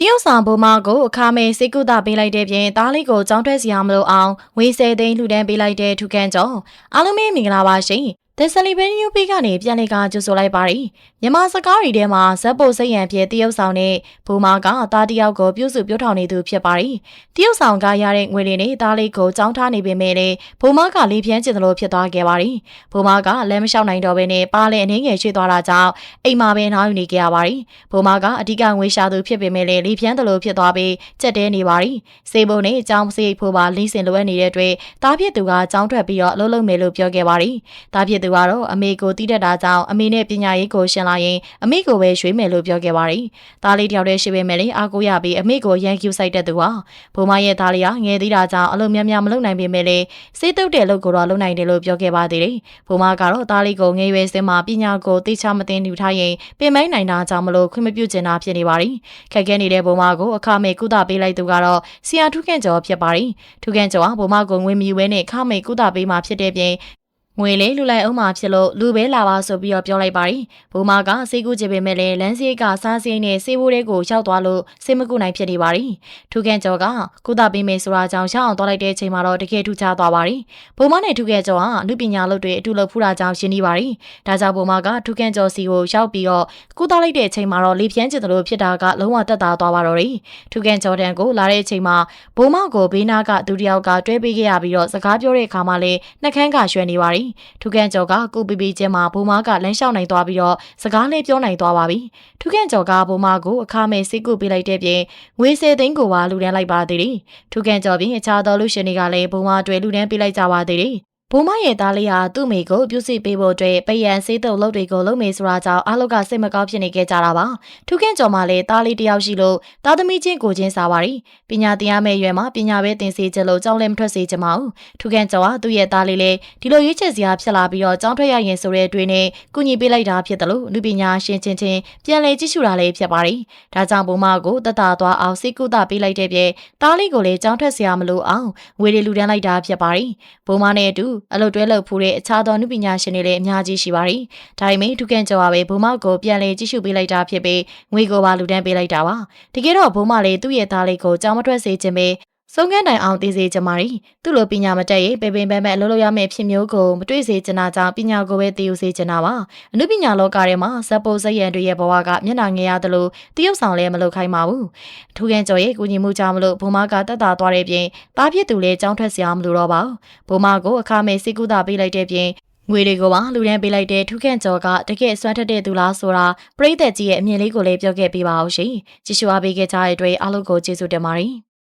တရုတ်ဆောင်ဘုံမကိုအခါမဲစိတ်ကုသပေးလိုက်တဲ့ပြင်သားလေးကိုကြောင်းထွက်စီအောင်မလို့အောင်ဝေးဆယ်သိန်းလှူဒန်းပေးလိုက်တဲ့ထူခန့်ကျော်အားလုံးပဲမင်္ဂလာပါရှင် The Celebrity UP ကနေပြန်လည်ကကြိုဆိုလိုက်ပါရီမြန်မာစကားတွေထဲမှာဇက်ပုတ်စိတ်ရံဖြစ်တရုတ်ဆောင်နဲ့ဘူမာကသားတယောက်ကိုပြုစုပြောထောင်နေသူဖြစ်ပါရီတရုတ်ဆောင်ကရတဲ့ငွေတွေနဲ့သားလေးကိုကြောင်းထားနေပေမဲ့လည်းဘူမာကလေးပြန်းကျင်သလိုဖြစ်သွားခဲ့ပါရီဘူမာကလည်းမလျှောက်နိုင်တော့ဘဲနဲ့ပါလဲအနေငယ်ရွှေ့သွားတာကြောင့်အိမ်မှာပဲနှောင်းယူနေကြရပါရီဘူမာကအဓိကငွေရှာသူဖြစ်ပေမဲ့လည်းလေးပြန်းသလိုဖြစ်သွားပြီးကြက်တဲနေပါရီစေဘုံနဲ့အကြောင်းစရိတ်ဖို့ပါလင်းစင်လိုအပ်နေတဲ့အတွက်သားဖြစ်သူကကြောင်းထွက်ပြီးတော့အလုပ်လုပ်မယ်လို့ပြောခဲ့ပါရီသားဖြစ်သူကတော့အမေကိုတီးတတ်တာကြောင့်အမေနဲ့ပညာရေးကိုရှင်းလာရင်အမေကိုပဲရွေးမယ်လို့ပြောခဲ့ပါရီသားလေးတယောက်တည်းရှိပေမဲ့လည်းအားကိုးရပြီးအမေကိုရန်ကျူဆိုင်တဲ့သူဟာဘုံမရဲ့သားလေးကငယ်သေးတာကြောင့်အလုပ်များများမလုပ်နိုင်ပေမဲ့လည်းစေးတုတ်တဲ့လုပ်ကိုတော့လုပ်နိုင်တယ်လို့ပြောခဲ့ပါသေးတယ်ဘုံမကတော့သားလေးကိုငယ်ရွယ်စင်းမှာပညာကိုသိချမသိနေထားရင်ပင်မိုင်းနိုင်တာကြောင့်မလို့ခွင့်မပြုချင်တာဖြစ်နေပါရီခက်ခဲနေတဲ့ဘုံမကိုအခမဲ့ကုသပေးလိုက်သူကတော့ဆီယာထုခန့်ကျော်ဖြစ်ပါရီထုခန့်ကျော်ကဘုံမကိုငွေမယူဘဲနဲ့ခမဲ့ကုသပေးမှဖြစ်တဲ့ပြင် ငွေလေးလူလိုက်အောင်မှဖြစ်လို့လူပဲလာပါဆိုပြီးတော့ပြောလိုက်ပါရီဘိုးမကစေကူချင်ပေမဲ့လည်းလမ်းစီကစားစင်းနဲ့စေဘိုးတွေကိုရောက်သွားလို့စေမကူနိုင်ဖြစ်နေပါရီထူခန့်ကျော်ကကုသပေးမယ်ဆိုတာကြောင့်ရှောင်းအောင်သွားလိုက်တဲ့အချိန်မှာတော့တကယ်ထူးခြားသွားပါရီဘိုးမနဲ့ထူခန့်ကျော်ကလူပညာလုပ်တွေအတူလုပ်ဖူးတာကြောင့်ရှင်းနေပါရီဒါကြောင့်ဘိုးမကထူခန့်ကျော်စီကိုရောက်ပြီးတော့ကုသလိုက်တဲ့အချိန်မှာတော့လေပြန်းကျင်တယ်လို့ဖြစ်တာကလုံးဝတက်တာသွားပါတော့ရီထူခန့်ကျော်တန်ကိုလာတဲ့အချိန်မှာဘိုးမကိုဘေးနာကဒုတိယကတွဲပေးခဲ့ရပြီးတော့စကားပြောတဲ့အခါမှာလည်းနှက်ခမ်းကရွှဲနေပါရီထူခန့်ကျော်ကကုပီပီချင်းမှာဘိုးမကလမ်းလျှောက်နိုင်သွားပြီးတော့စကားလေးပြောနိုင်သွားပါပြီထူခန့်ကျော်ကဘိုးမကိုအခမဲ့စိတ်ကူပေးလိုက်တဲ့ပြင်ငွေစေသိန်းကိုပါလူဒန်းလိုက်ပါသေးတယ်ထူခန့်ကျော်ပြင်အခြားသောလူရှင်တွေကလည်းဘိုးမတွေလူဒန်းပေးလိုက်ကြပါသေးတယ် ဘိုးမရဲ့သားလေးဟာသူ့မိကိုပြုစုပေးဖို့အတွက်ပယံစေးတုပ်လုပ်တွေကိုလုပ်မေဆိုတာကြောင့်အားလုံးကစိတ်မကောင်းဖြစ်နေကြတာပါထူးခန့်ကျော်မှလည်းသားလေးတယောက်ရှိလို့သားသမီးချင်းကိုချင်းစားပါရီပညာသင်ရမယ့်ရွယ်မှာပညာပဲသင်စေချင်လို့ကြောင်းလည်းမထွက်စေချင်ပါဘူးထူးခန့်ကျော်ကသူ့ရဲ့သားလေးလေးဒီလိုရွေးချယ်စရာဖြစ်လာပြီးတော့ကြောင်းထွက်ရရင်ဆိုတဲ့အတွင်းနဲ့ကုညီပေးလိုက်တာဖြစ်တယ်လို့လူပညာရှင်ချင်းချင်းပြန်လည်ကြည့်ရှုတာလည်းဖြစ်ပါရီဒါကြောင့်ဘုံမကိုတတသွားအောင်စိတ်ကူတာပေးလိုက်တဲ့ပြဲသားလေးကိုလည်းကြောင်းထွက်စရာမလိုအောင်ငွေတွေလူဒန်းလိုက်တာဖြစ်ပါရီဘုံမနဲ့အတူအလုပ်တွဲလုပ်ဖူးတဲ့အခြားသောနုပညာရှင်တွေလည်းအများကြီးရှိပါရီ။ဒါပေမဲ့ဒုကန်ကျော်ကပဲဘုံမောက်ကိုပြန်လဲကြည့်ရှုပေးလိုက်တာဖြစ်ပြီးငွေကိုပါလူတန်းပေးလိုက်တာပါ။တကယ်တော့ဘုံမလေးသူ့ရဲ့သားလေးကိုကြောင်မထွက်စေခြင်းပဲ ဆုံးကန်းတိုင်အောင်သိစေချင်ပါရီသူ့လိုပညာမတက်ရေးပေပင်ပန်းပန်းအလုပ်လုပ်ရမယ့်ဖြစ်မျိုးကိုမတွေ့စေချင်တာကြောင့်ပညာကိုပဲသိယူစေချင်တာပါအနုပညာလောကထဲမှာဇက်ပိုဇက်ရန်တွေရဲ့ဘဝကမျက်နှာငယ်ရတယ်လို့တရုတ်ဆောင်လည်းမလုပ်ခိုင်းပါဘူးထူကန်ကျော်ရဲ့ကူညီမှုကြောင့်မလို့ဘုံမကတက်တာသွားတဲ့ပြင်တားဖြစ်သူလည်းကြောင်းထွက်စရာမလိုတော့ပါဘူးဘုံမကိုအခမဲ့စိတ်ကူတာပေးလိုက်တဲ့ပြင်ငွေတွေကိုပါလူတန်းပေးလိုက်တဲ့ထူးခန့်ကျော်ကတကယ်စွမ်းထက်တဲ့သူလားဆိုတာပရိသတ်ကြီးရဲ့အမြင်လေးကိုလည်းပြောခဲ့ပေးပါအောင်ရှင်။ကြည့်ရှုအားပေးခဲ့ကြတဲ့အတွက်အားလုံးကိုကျေးဇူးတင်ပါတယ်။